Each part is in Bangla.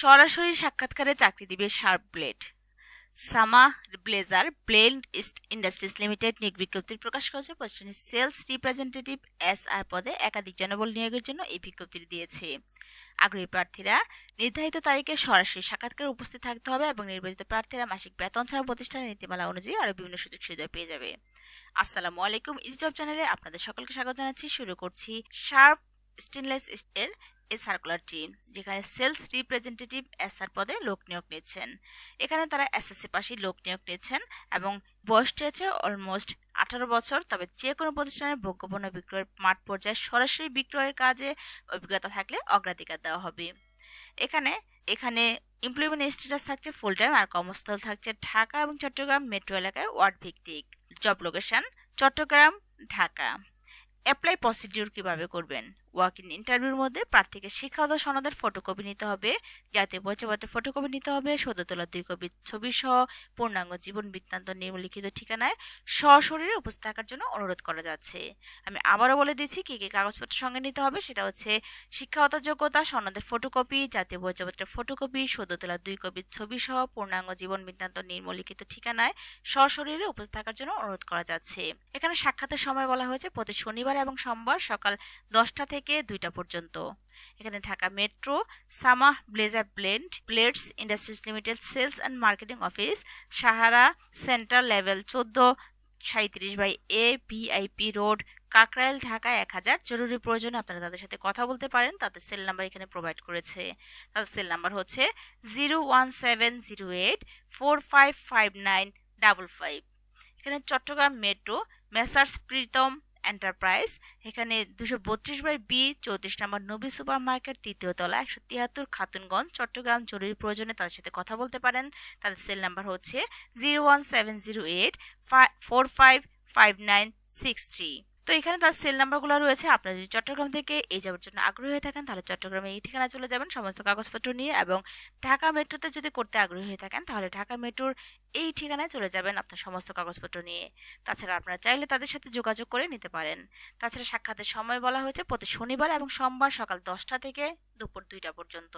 সরাসরি সাক্ষাৎকারে চাকরি দিবে sharp blade. Samah blazer, blend industries limited নিয়োগ বিজ্ঞপ্তির প্রকাশ করেছে। পশ্চিমী সেলস রিপ্রেজেন্টেটিভ এস আর পদে একাধিক জনবল নিয়োগের জন্য এই বিজ্ঞপ্তি দিয়েছে। আগ্রহী প্রার্থীরা, নির্ধারিত তারিখে সরাসরি সাক্ষাৎকারে উপস্থিত থাকতে হবে এবং নির্বাচিত প্রার্থীরা মাসিক বেতন ছাড়া প্রতিষ্ঠানের নীতিমালা অনুযায়ী আরও বিভিন্ন সুযোগ সুবিধা পেয়ে যাবে। আসসালামু আলাইকুম ইজব চ্যানেলে আপনাদের সকলকে স্বাগত জানাচ্ছি। শুরু করছি শার্প স্টেনলেস এর এই সার্কুলারটি যেখানে সেলস রিপ্রেজেন্টেটিভ এসআর পদে লোক নিয়োগ নিচ্ছেন। এখানে তারা এসএসসি পাশে লোক নিয়োগ নিচ্ছেন এবং বয়সটি আছে অলমোস্ট আঠারো বছর, তবে যে কোনো প্রতিষ্ঠানের ভোগ্যপণ্য বিক্রয়ের মাঠ পর্যায়ে সরাসরি বিক্রয়ের কাজে অভিজ্ঞতা থাকলে অগ্রাধিকার দেওয়া হবে। এখানে এখানে এমপ্লয়মেন্ট স্ট্যাটাস থাকছে ফুল টাইম আর কর্মস্থল থাকছে ঢাকা এবং চট্টগ্রাম মেট্রো এলাকায় ওয়ার্ড ভিত্তিক। Job location Chattogram, Dhaka. Apply procedure কীভাবে করবেন? ওয়াক ইন ইন্টারভিউর মধ্যে প্রার্থীকে শিক্ষাগত সনদের ফটোকপি নিতে হবে, জাতীয় পরিচয়পত্রের ফটোকপি নিতে হবে, সদ্য তোলা দুই কপি ছবি সহ পূর্ণাঙ্গ জীবন বৃত্তান্ত নিম্নলিখিত ঠিকানায় সশরীরে উপস্থিত থাকার জন্য অনুরোধ করা যাচ্ছে। আমি আবারও বলে দিচ্ছি কী কী কাগজপত্র সঙ্গে নিতে হবে, সেটা হচ্ছে শিক্ষাগত যোগ্যতা, সনদের ফটোকপি, জাতীয় পরিচয়পত্রের ফটোকপি, সদ্য তোলা দুই কপি ছবি সহ পূর্ণাঙ্গ জীবন বৃত্তান্ত নিম্নলিখিত ঠিকানায় সশরীরে উপস্থিত থাকার জন্য অনুরোধ করা যাচ্ছে। এখানে সাক্ষাতের সময় বলা হয়েছে, প্রতি শনিবার এবং সোমবার সকাল দশটা থেকে থেকে দুইটা পর্যন্ত। এখানে Dhaka metro, Samah blazer blend, blades industries limited, sales and marketing office, Sahara central level চোদ্দ সাঁত্রিশ by A, VIP road, Kakrail, Dhaka এক হাজার। জরুরি প্রয়োজনে আপনারা তাদের সাথে কথা বলতে পারেন, তাদের সেল নাম্বার এখানে প্রোভাইড করেছে। তাদের সেল নাম্বার হচ্ছে zero one seven zero eight four five five nine double five এখানে Chattogram metro, messrs, Pritam enterprise এখানে দুশো বত্রিশ বাই বি, চৌত্রিশ নম্বর নবী সুপার মার্কেট তৃতীয় তলা, একশো তিয়াত্তর খাতুনগঞ্জ, চট্টগ্রাম জরুরি প্রয়োজনে তাদের সাথে কথা বলতে পারেন। তাদের সেল নাম্বার হচ্ছে zero one seven zero eight four five five nine six three তো এখানে তার সেল নাম্বারগুলো রয়েছে। আপনারা যদি চট্টগ্রাম থেকে এই যাওয়ার জন্য আগ্রহী হয়ে থাকেন, তাহলে চট্টগ্রামে এই ঠিকানা চলে যাবেন। সমস্ত কাগজপত্র নিয়ে এবং ঢাকা মেট্রোতে যদি করতে আগ্রহী হয়ে থাকেন, তাহলে ঢাকা মেট্রোর এই ঠিকানায় চলে যাবেন আপনার সমস্ত কাগজপত্র নিয়ে। তাছাড়া আপনারা চাইলে তাদের সাথে যোগাযোগ করে নিতে পারেন। তাছাড়া সাক্ষাতের সময় বলা হয়েছে, প্রতি শনিবার এবং সোমবার সকাল দশটা থেকে দুপুর দুইটা পর্যন্ত।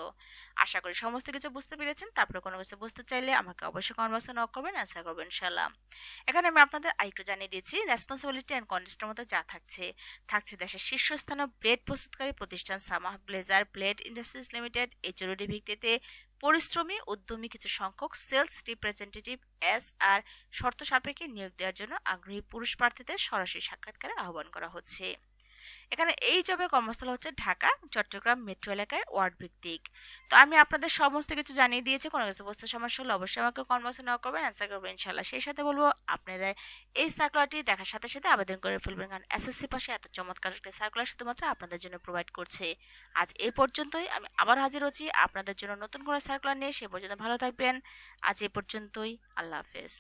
আশা করি সমস্ত কিছু বুঝতে পেরেছেন। তারপরে কোনো কিছু বুঝতে চাইলে আমাকে অবশ্যই কনভার্সন নক করবেন অ্যান্সার করবেন ইনশাল্লাহ এখানে আমি আপনাদের আরেকটু জানিয়ে দিয়েছি রেসপন্সিবিলিটি অ্যান্ড কন্টেস্টের মতো যা থাকছে থাকছে দেশের শীর্ষস্থানীয় ব্লেড প্রস্তুতকারী প্রতিষ্ঠান Samah blazer blade industries limited এই জরুরি ভিত্তিতে পরিশ্রমী উদ্যমী কিছু সংখ্যক সেলস রিপ্রেজেন্টেটিভ এস আর শর্ত সাপেক্ষে নিয়োগ দেওয়ার জন্য আগ্রহী পুরুষ প্রার্থীদের সরাসরি সাক্ষাৎকারে আহ্বান করা হচ্ছে। এখানে এই জবের কর্মস্থল হচ্ছে ঢাকা, চট্টগ্রাম মেট্রো এলাকায় ওয়ার্ড ভিত্তিক। তো আমি আপনাদের সমস্ত কিছু জানিয়ে দিয়েছি, কোনো কিছু বুঝতে সমস্যা হলে অবশ্যই আমাকে কনভার্সন না করবেন অ্যান্সার করবেন ইনশাল্লাহ সেই সাথে বলব, আপনারা এই সার্কুলারটি দেখার সাথে সাথে আবেদন করে ফেলবেন, কারণ এসএসসি পাশে এত চমৎকার একটা সার্কুলার শুধুমাত্র আপনাদের জন্য প্রোভাইড করছে। আজ এই পর্যন্তই, আমি আবার হাজির হচ্ছি আপনাদের জন্য নতুন করে সার্কুলার নিয়ে, সে পর্যন্ত ভালো থাকবেন। আজ এই পর্যন্তই, আল্লাহ হাফেজ।